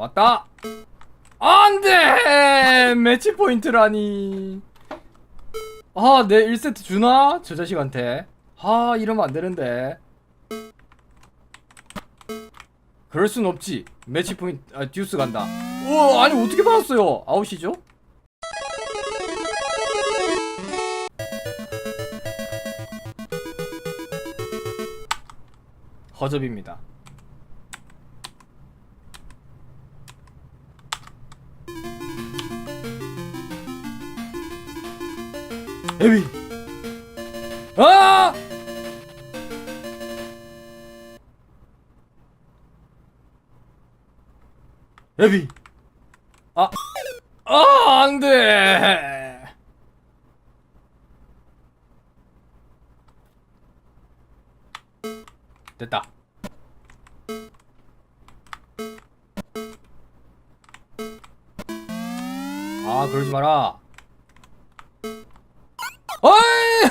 왔다. 안돼 매치 포인트라니. 아, 내 1세트 주나? 저 자식한테. 아, 이러면 안 되는데. 그럴 순 없지. 매치 포인트, 아, 듀스 간다. 우와, 아니, 어떻게 받았어요? 아웃이죠? 허접입니다. 에비. 아! 에비. 아. 아, 안 돼. 됐다. 아, 그러지 마라.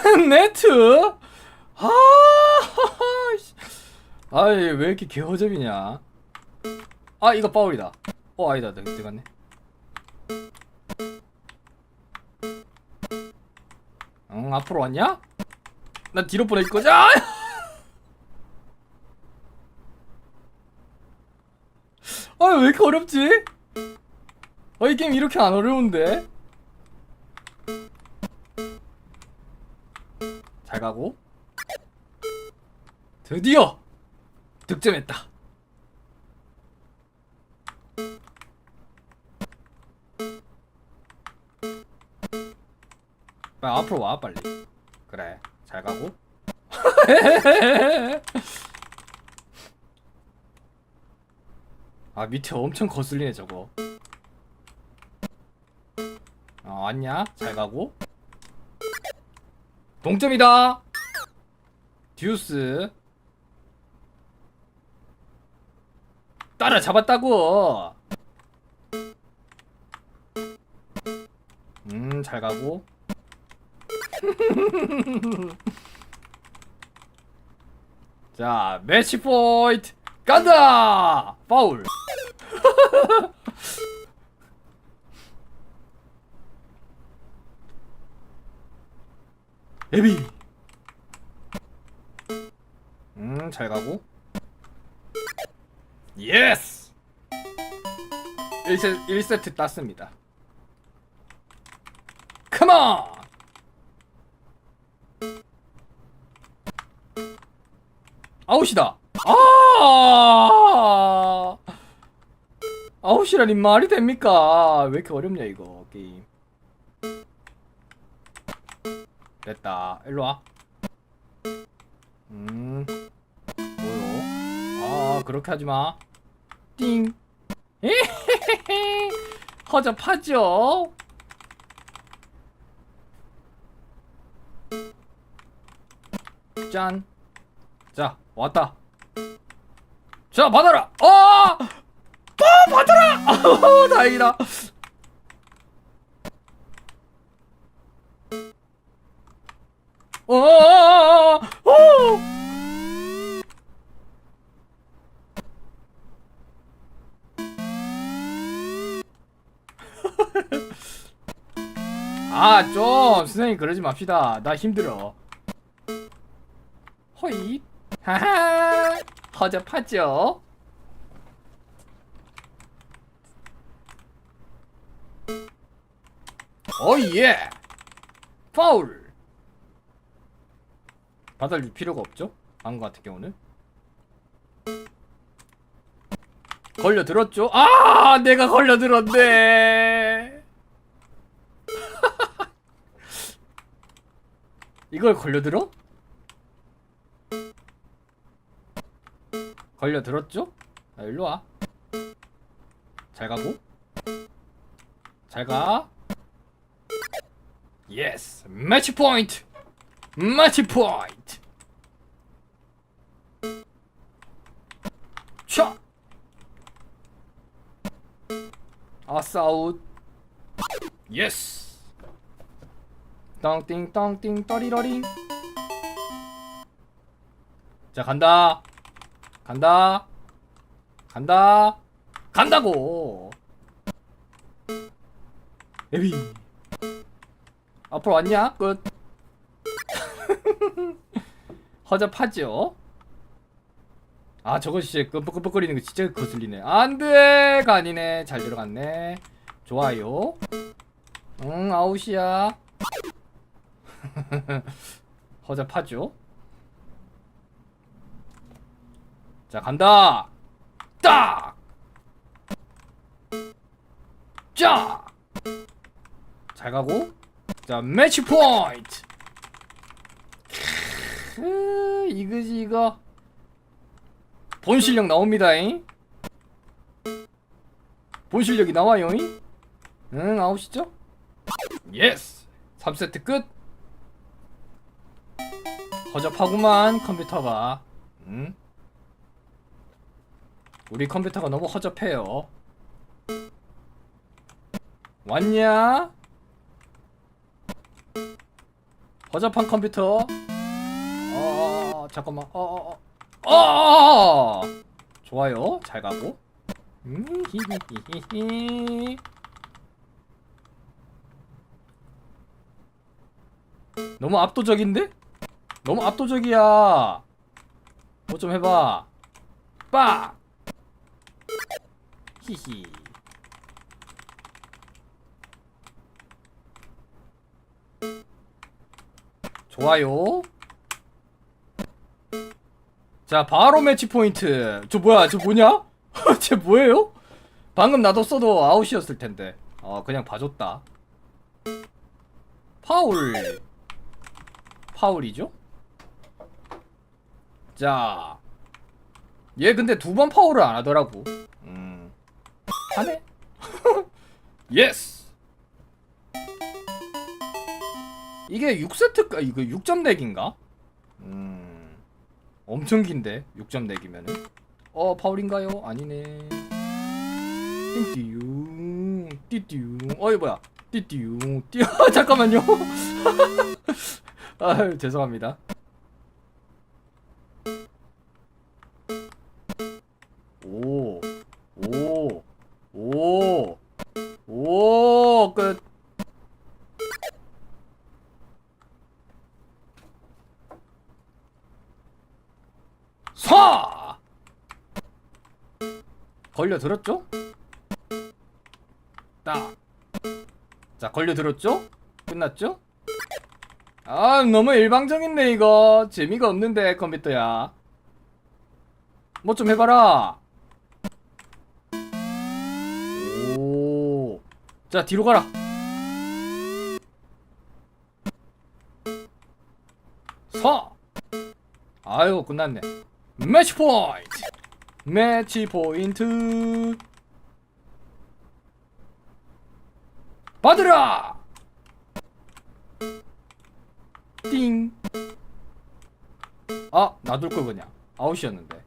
네트? 아, 씨. 아이, 왜 이렇게 개허접이냐? 아, 이거 파울이다. 어, 아니다. 내가 들어갔네. 응, 앞으로 왔냐? 나 뒤로 보낼 거지? 아! 아, 왜 이렇게 어렵지? 어, 이 게임 이렇게 안 어려운데? 잘 가고. 드디어! 득점했다. 빨리 앞으로 와, 빨리. 그래, 잘 가고. 아 밑에 엄청 거슬리네 저거 어 왔냐? 잘 가고 동점이다. 듀스. 따라 잡았다고. 음 잘 가고. 자 매치 포인트. 간다! 파울 에비. 음 잘 가고. 예스 1세, 1세트 땄습니다. 컴온 아웃이다. 아! 아웃이라니 말이 됩니까? 왜 이렇게 어렵냐 이거 됐다 일로 와 음 뭐요 아 그렇게 하지 마 띵 허접하죠 짠 자, 왔다. 자, 받아라! 어! 아, 받아라! 어, 다행이다. 어, 어, 어, 어. 아, 좀, 선생님, 그러지 맙시다. 나 힘들어. 허이. 하하. 허접하죠? 어예. 파울. 받아줄 필요가 없죠? 방금 같은 경우는. 걸려 들었죠? 아, 내가 걸려 들었네. 이걸 걸려 들어? 걸려 들었죠? 자, 일로 와. 잘 가고. 잘 가. 예스. 매치 포인트. 매치 포인트. 차. 아싸 아웃. 예스. 땅띵 땅띵 떠리러링. 자 간다. 간다. 간다. 간다고 에비 앞으로 왔냐 끝 허접하죠? 아 저거 진짜 끔뻑끔뻑거리는 거 진짜 거슬리네. 안돼가 아니네. 잘 들어갔네. 좋아요. 응 아웃이야. 허접하죠? 자 간다! 딱! 짜! 잘 가고. 자 매치 포인트 크, 이거지 이거 본 실력 나옵니다잉. 본 실력이 나와요잉? 응 아웃이죠? 예스! 3세트 끝! 허접하구만 컴퓨터가. 응? 우리 컴퓨터가 너무 허접해요. 왔냐? 허접한 컴퓨터 어 잠깐만. 어 어 어. 어, 어, 어. 좋아요. 잘 가고. 음, 히히히히히. 너무 압도적인데? 너무 압도적이야. 뭐 좀 해봐. 빡! 히히. 좋아요 자 바로 매치 포인트 저 뭐야 저 뭐냐? 쟤 뭐예요? 방금 나도 써도 아웃이었을 텐데 어 그냥 봐줬다 파울 파울이죠? 자, 얘 근데 두 번 파울을 안 하더라고. 음, 하네? 예스! 이게 6세트가, 이거 6점 덱인가? 음, 엄청 긴데, 6점 덱이면은. 어, 파울인가요? 아니네. 띵띠용, 띠띠용, 어이, 뭐야. 띠띠용, 띠, 잠깐만요. 아유, 죄송합니다. 오, 오, 오, 오, 끝. 걸려 들었죠? 딱. 자, 걸려 들었죠? 끝났죠? 아, 너무 일방적인데, 이거. 재미가 없는데, 컴퓨터야. 뭐 좀 해봐라. 오. 자, 뒤로 가라. 서. 아유, 끝났네. 매치 포인트. 매치 포인트. 받으라. 띵. 아, 놔둘 걸 그냥. 아웃이었는데.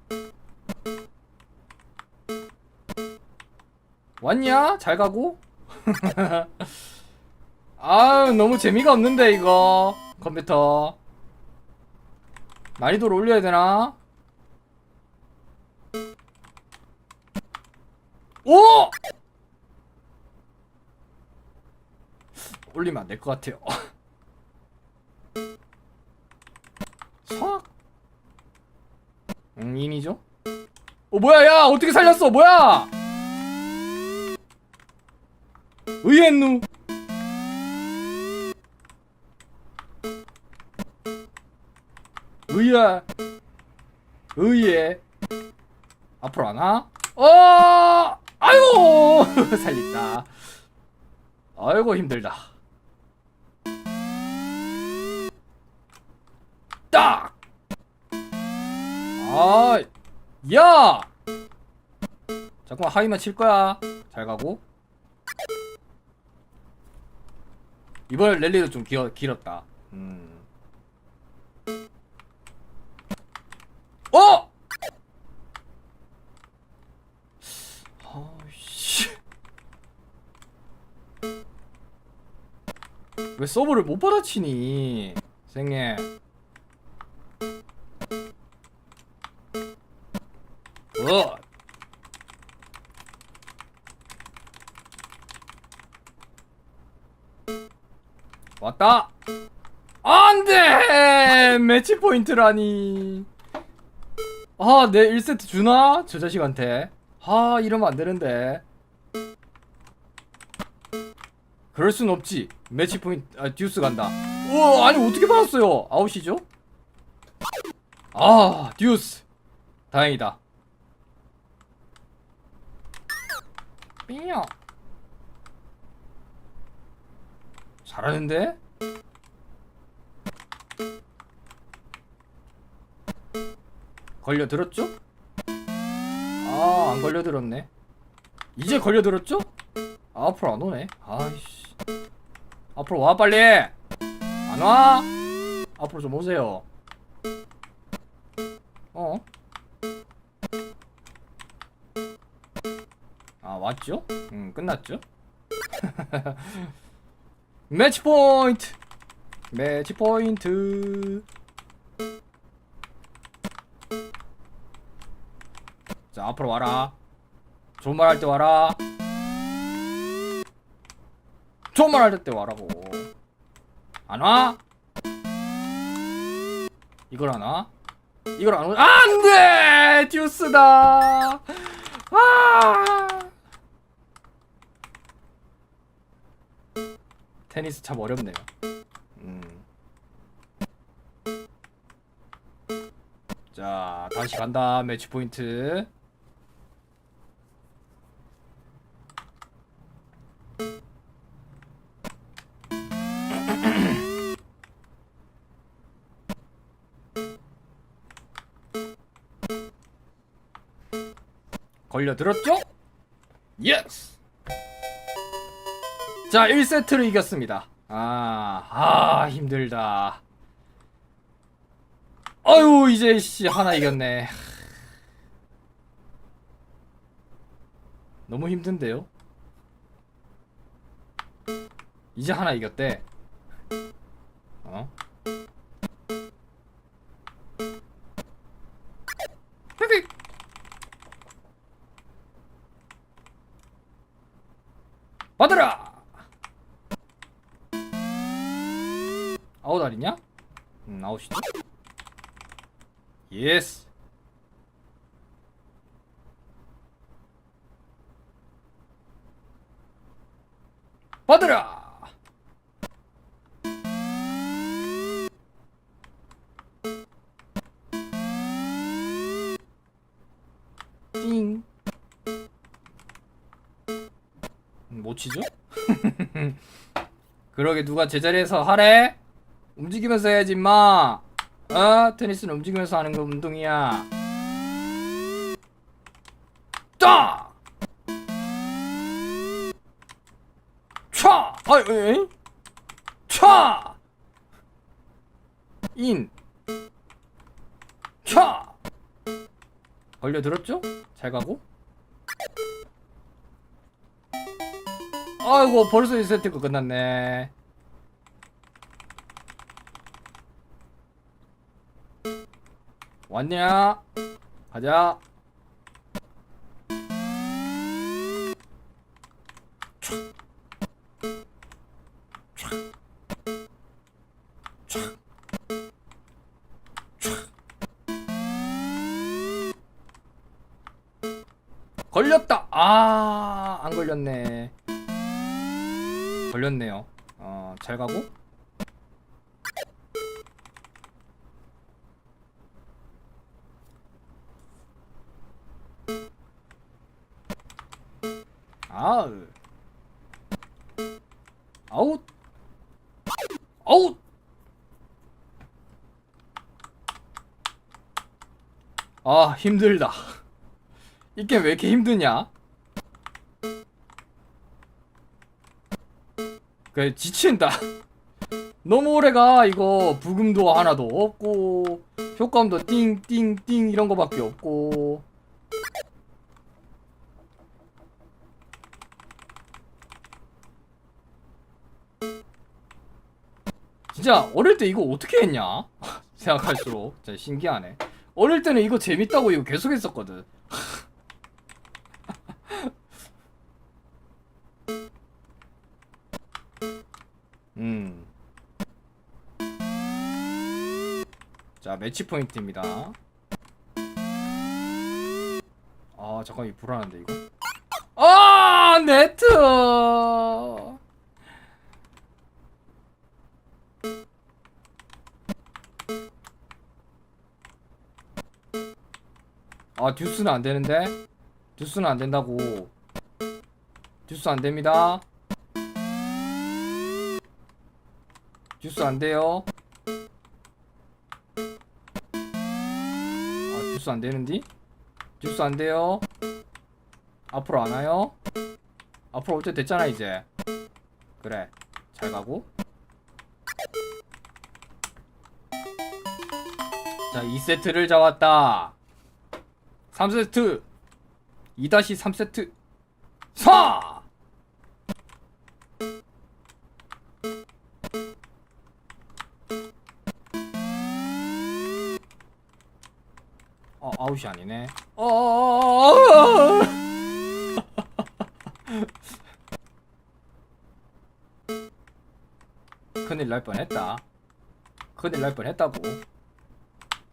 왔냐? 잘 가고? 아유 너무 재미가 없는데 이거 컴퓨터 난이도를 올려야 되나? 오! 올리면 안 될 것 같아요. 싹 응, 인이죠? 어 뭐야 야! 어떻게 살렸어? 뭐야! 의했누! 의야 의해 앞으로 안 와? 어 아이고 살렸다 아이고 힘들다 딱 아, 야! 잠깐만 하위만 칠 거야. 잘 가고. 이번 랠리도 좀 길, 길었다. 음. 어! 왜 서버를 못 받아치니? 생애. 어. 왔다. 안돼! 매치 포인트라니. 아 내 1세트 주나? 저 자식한테. 아 이러면 안되는데. 그럴 순 없지 매치 포인트 아 듀스 간다 우와 아니 어떻게 받았어요 아웃이죠? 아 듀스 다행이다 삐요 잘하는데? 걸려들었죠? 아, 안 걸려들었네. 이제 걸려들었죠? 아, 앞으로 안 오네. 아이씨. 앞으로 와, 빨리! 안 와? 앞으로 좀 오세요. 어? 아, 왔죠? 음, 끝났죠? 매치 포인트! 매치 포인트! 자 앞으로 와라 좋은 말 할 때 와라 말할때 와라고 안 와? 이걸 안 와? 이걸 안 와? 안돼! 듀스다! 아! 테니스 참 어렵네요. 음. 자, 다시 간다. 매치 포인트. 걸려들었죠? 예스! 자, 1세트를 이겼습니다. 아, 아, 힘들다. 아유, 이제, 씨, 하나 이겼네. 너무 힘든데요? 이제 하나 이겼대. 어? 아웃 아니냐? 음, 아웃이죠? 예스! 받으라! 띵. 음, 못 치죠? 그러게 누가 제자리에서 하래? 움직이면서 해야지 마. 어? 테니스는 움직이면서 하는 거 운동이야. 따! 촤! 아, 에? 촤! 인. 촤! 걸려들었죠? 잘 가고. 아이고 벌써 1세트가 끝났네 왔냐? 가자 걸렸다 아 안 걸렸네 걸렸네요. 어, 잘 가고. 아우. 아웃. 아웃. 아, 힘들다. 이 게임 왜 이렇게 힘드냐? 그 지친다. 너무 오래가 이거 부금도 하나도 없고 효과음도 띵띵띵 이런 거밖에 없고 진짜 어릴 때 이거 어떻게 했냐? 생각할수록 진짜 신기하네. 어릴 때는 이거 재밌다고 이거 계속 했었거든. 음. 자, 매치 포인트입니다. 아, 잠깐 이 불안한데 이거. 아, 네트. 아 듀스는 안 되는데? 듀스는 안 된다고. 듀스 안 됩니다. 듀스 안 돼요. 아 듀스 안 되는디? 듀스 안 돼요. 앞으로 안 와요? 앞으로 올 때 됐잖아 이제. 그래 잘 가고. 자 2세트를 잡았다 3세트 2-3세트 4 어, 아웃이 아니네. 어. 큰일 날 뻔했다. 큰일 날 뻔했다고.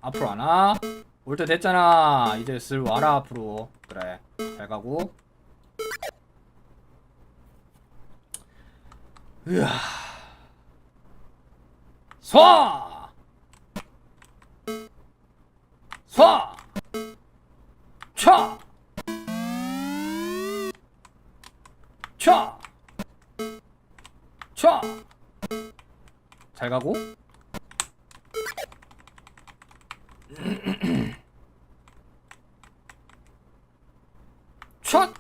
앞으로 안 와? 올 때 됐잖아. 이제 슬 와라 앞으로. 그래. 잘 가고. 으아. 쏴! 쏴! 차! 차! 차! 잘 가고 촥!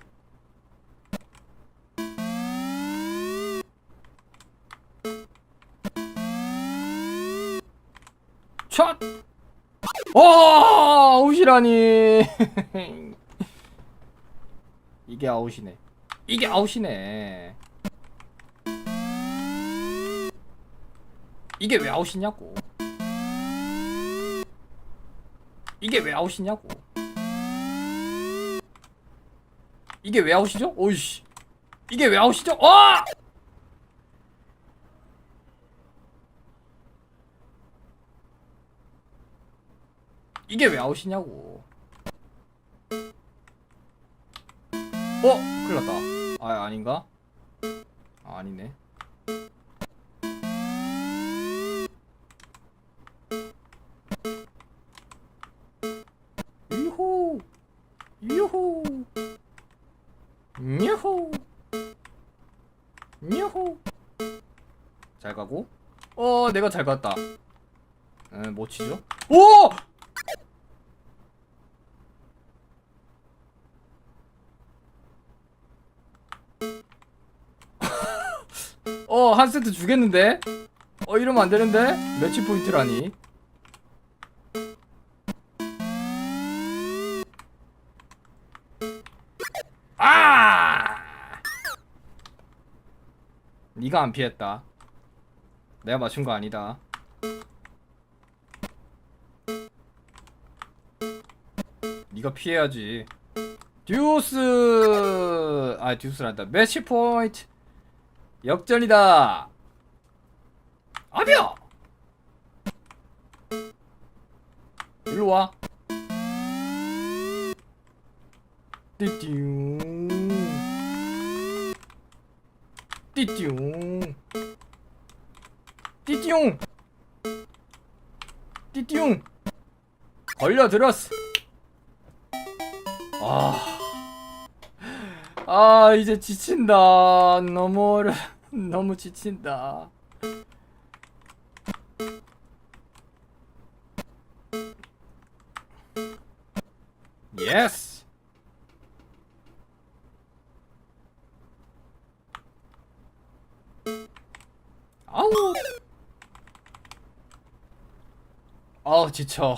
촥! 와, 아웃이라니. 이게 아웃이네. 이게 아웃이네. 이게 왜 아웃이냐고. 이게 왜 아웃이냐고. 이게 왜 아웃이죠? 오이씨. 이게 왜 아웃이죠? 와! 이게 왜 아웃이냐고. 어? 큰일 났다. 아, 아닌가? 아, 아니네. 어, 잘 갔다. 에, 뭐 치죠? 오! 어, 한 세트 주겠는데? 어, 이러면 안 되는데? 매치 포인트라니. 아! 네가 안 피했다. 내가 맞춘 거 아니다. 네가 피해야지. 듀스! 아, 듀스란다. 매치 포인트! 역전이다. 아비야. 일로 와. 띠띠용. 띠띠용. 띠띠용. 띠띠용. 걸려들었어. 아. 아 이제 지친다 너무 어려 너무 지친다 예스 아우 아우 지쳐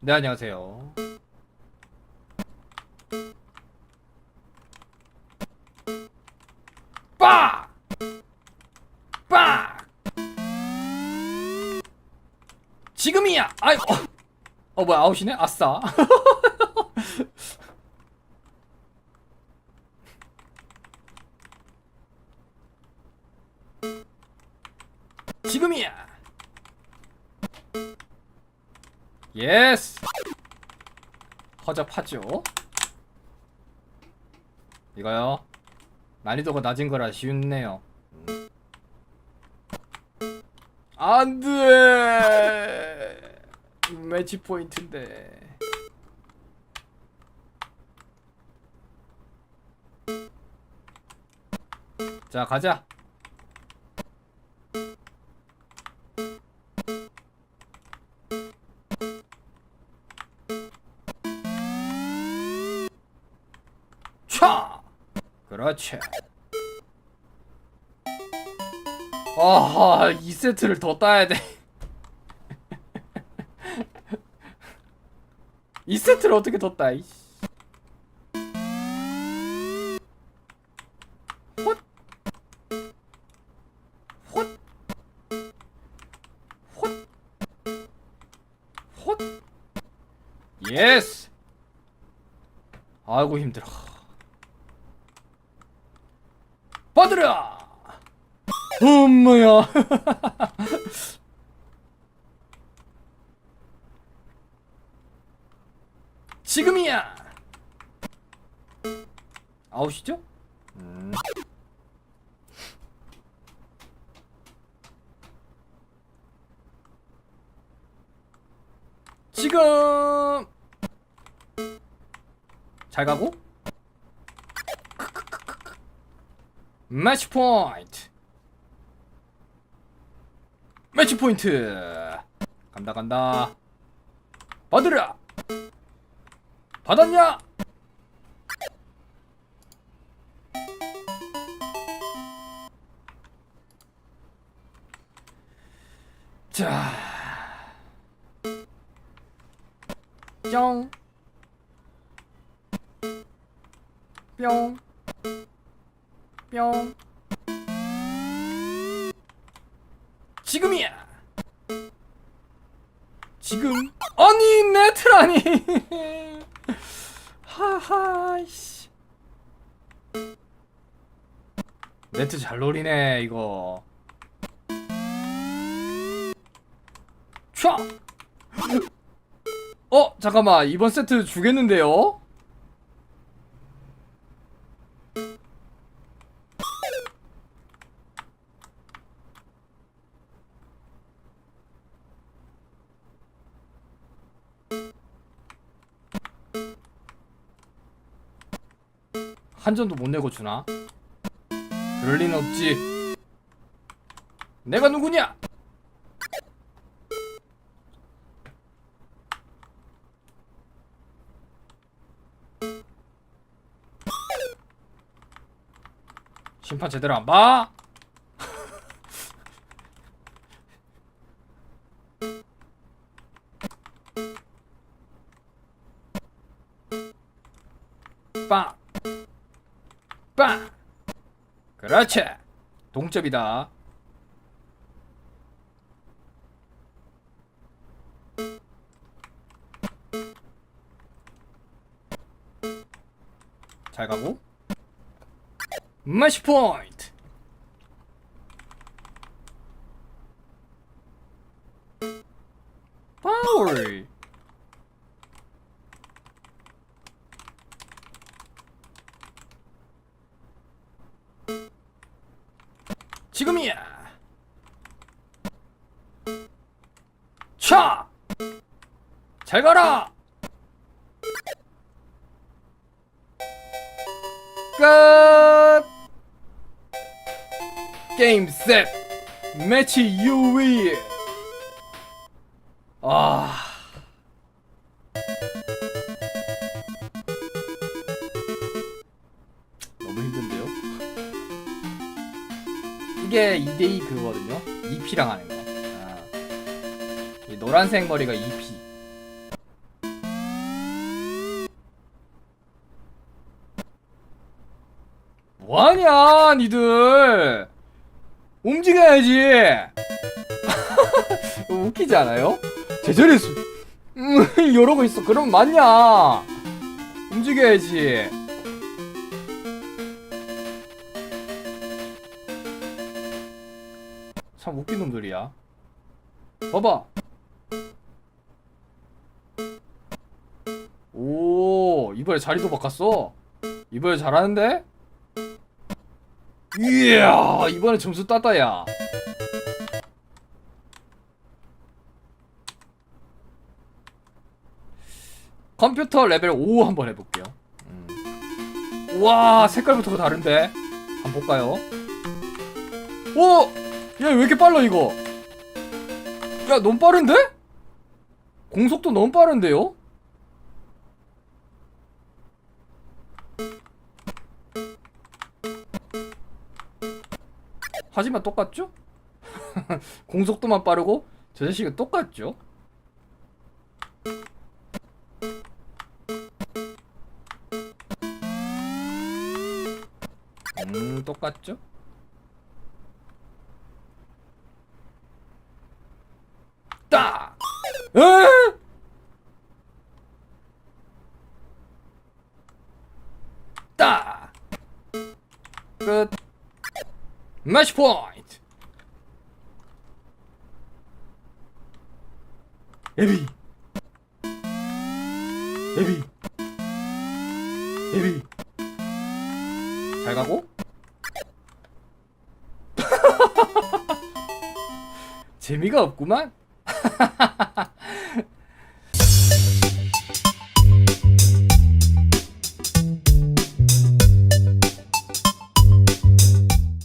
네 안녕하세요 빡! 빡! 지금이야! 아이, 어, 어 뭐야, 아웃이네? 아싸. 지금이야! 예스 허접하죠. 이거요. 난이도가 낮은 거라 쉬운네요. 음. 안돼! 매치 포인트인데. 자 가자 그렇지 아하 2세트를 더 따야 돼 2세트를 어떻게 더 따? 이씨. 예스. 아이고 힘들어. 받으라. 엄마야. 지금이야. 아웃이죠? 음. 지금 잘 가고 매치 포인트 매치 포인트 간다 간다 받으라 받았냐? 자, 뿅, 뿅, 뿅. 지금이야. 지금 아니 네트라니. 하하 씨. 네트 잘 노리네 이거. 촤. 어 잠깐만 이번 세트 주겠는데요? 한 점도 못 내고 주나? 그럴 리는 없지. 내가 누구냐? 심판 제대로 안 봐? 빵! 빵! 그렇지! 동점이다. 잘 가고. 매치 포인트! 잘 가라! 끝! 게임 셋! 매치 유위! 아. 너무 힘든데요? 이게 2대2 그거거든요? 2P랑 하는 거. 아. 이 노란색 머리가 2P. 뭐하냐, 니들! 움직여야지! 웃기지 않아요? 제자리에 수, 음, 이러고 있어. 그럼 맞냐? 움직여야지. 참 웃긴 놈들이야. 봐봐. 이번에 자리도 바꿨어. 이번에 잘하는데? 이야, 이번에 점수 땄다, 야. 컴퓨터 레벨 5 한번 해볼게요. 음. 와, 색깔부터가 다른데? 한번 볼까요? 오! 야, 왜 이렇게 빨라, 이거? 야, 너무 빠른데? 공속도 너무 빠른데요? 하지만 똑같죠? 공속도만 빠르고 저 자식은 똑같죠? 음 똑같죠? 매치 포인트 에비 에비 에비 잘 가고? 재미가 없구만